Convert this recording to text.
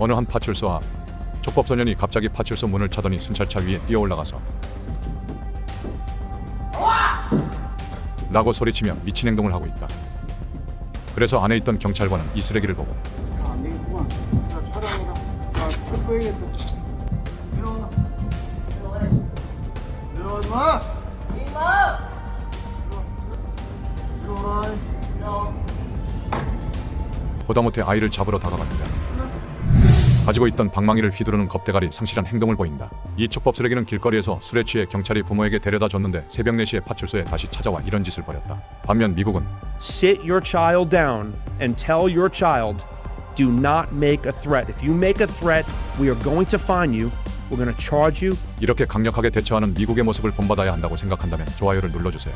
어느 한 파출소 앞 족법 소년이 갑자기 파출소 문을 차더니 순찰차 위에 뛰어 올라가서 라고 소리치며 미친 행동을 하고 있다. 그래서 안에 있던 경찰관은 이 쓰레기를 보고. 보다못해 아이를 잡으러 다가갔는데 가지고 있던 방망이를 휘두르는 겁대가리 상실한 행동을 보인다. 이 촉법 쓰레기는 길거리에서 술에 취해 경찰이 부모에게 데려다 줬는데 새벽 4시에 파출소에 다시 찾아와 이런 짓을 벌였다. 반면 미국은 sit your child down and tell your child, do not make a threat. If you make a threat, we are going to find you. We're going to charge you. 이렇게 강력하게 대처하는 미국의 모습을 본받아야 한다고 생각한다면 좋아요를 눌러주세요.